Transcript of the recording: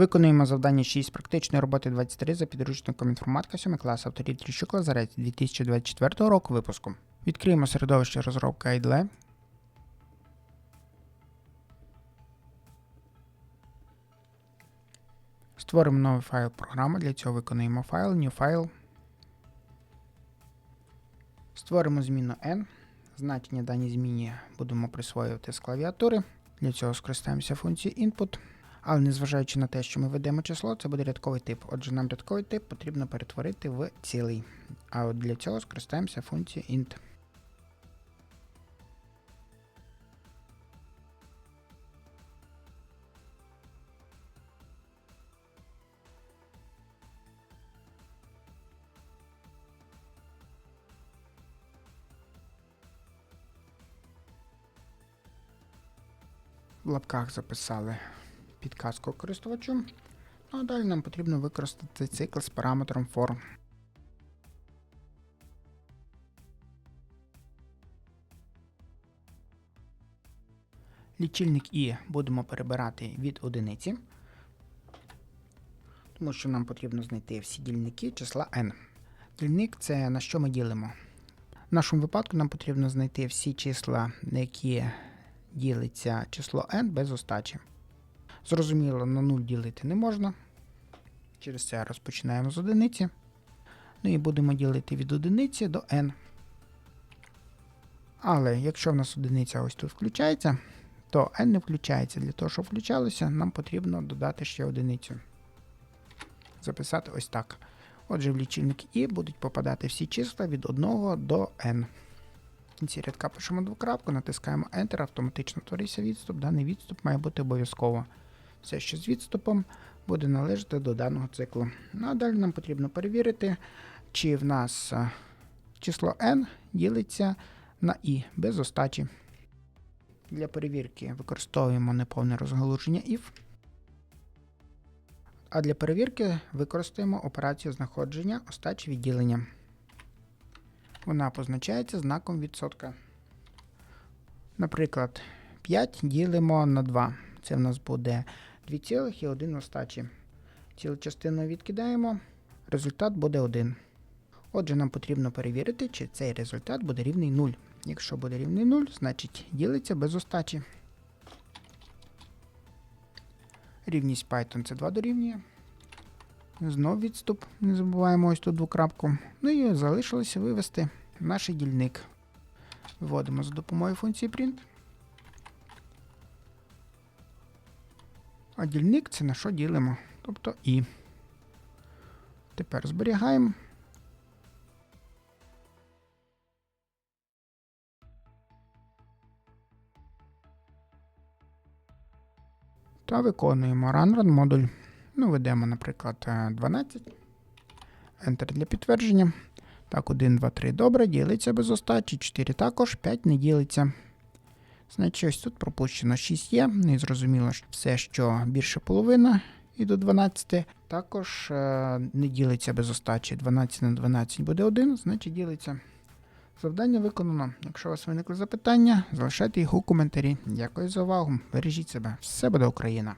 Виконуємо завдання 6 практичної роботи 23 за підручником інформатика 7 клас авторів Тріщук Лазарець 2024 року випуску. Відкриємо середовище розробки IDLE. Створимо новий файл програми. Для цього виконуємо файл, new file. Створимо зміну n. Значення даній зміні будемо присвоювати з клавіатури. Для цього скористаємося функцією input. Але незважаючи на те, що ми ведемо число, це буде рядковий тип. Отже, нам рядковий тип потрібно перетворити в цілий. А от для цього скористаємося функцією int. В лапках записали підказку користувачу. Ну а далі нам потрібно використати цикл з параметром for. Лічильник і будемо перебирати від одиниці, тому що нам потрібно знайти всі дільники числа n. Дільник це на що ми ділимо. В нашому випадку нам потрібно знайти всі числа, на які ділиться число n без остачі. Зрозуміло, на 0 ділити не можна. Через це розпочинаємо з одиниці. Ну і будемо ділити від одиниці до n. Але якщо в нас одиниця ось тут включається, то n не включається. Для того, щоб включалося, нам потрібно додати ще одиницю. Записати ось так. Отже, в лічильник і будуть попадати всі числа від 1 до n. В кінці рядка пишемо двокрапку, натискаємо Enter, автоматично твориться відступ. Даний відступ має бути обов'язково. Все, що з відступом, буде належати до даного циклу. Ну а далі нам потрібно перевірити, чи в нас число n ділиться на і без остачі. Для перевірки використовуємо неповне розгалуження if. А для перевірки використаємо операцію знаходження остачі відділення. Вона позначається знаком відсотка. Наприклад, 5 ділимо на 2. Це в нас буде 2,1 остачі. Цілу частину відкидаємо, результат буде 1. Отже, нам потрібно перевірити, чи цей результат буде рівний 0. Якщо буде рівний 0, значить ділиться без остачі. Рівність Python це 2 дорівнює. Знов відступ, не забуваємо ось тут двокрапку. Ну і залишилося вивести наш дільник. Вводимо за допомогою функції print. А дільник це на що ділимо? Тобто і. Тепер зберігаємо. Та виконуємо run модуль. Ну, ведемо, наприклад, е, 12. Enter для підтвердження. Так, 1, 2, 3 добре, ділиться без остачі, 4 також, 5 не ділиться. Значить, ось тут пропущено 6 є. І зрозуміло, що все, що більше половина і до 12, також е, не ділиться без остачі. 12 на 12 буде 1, значить ділиться. Завдання виконано. Якщо у вас виникли запитання, залишайте їх у коментарі. Дякую за увагу. Бережіть себе. Все буде Україна!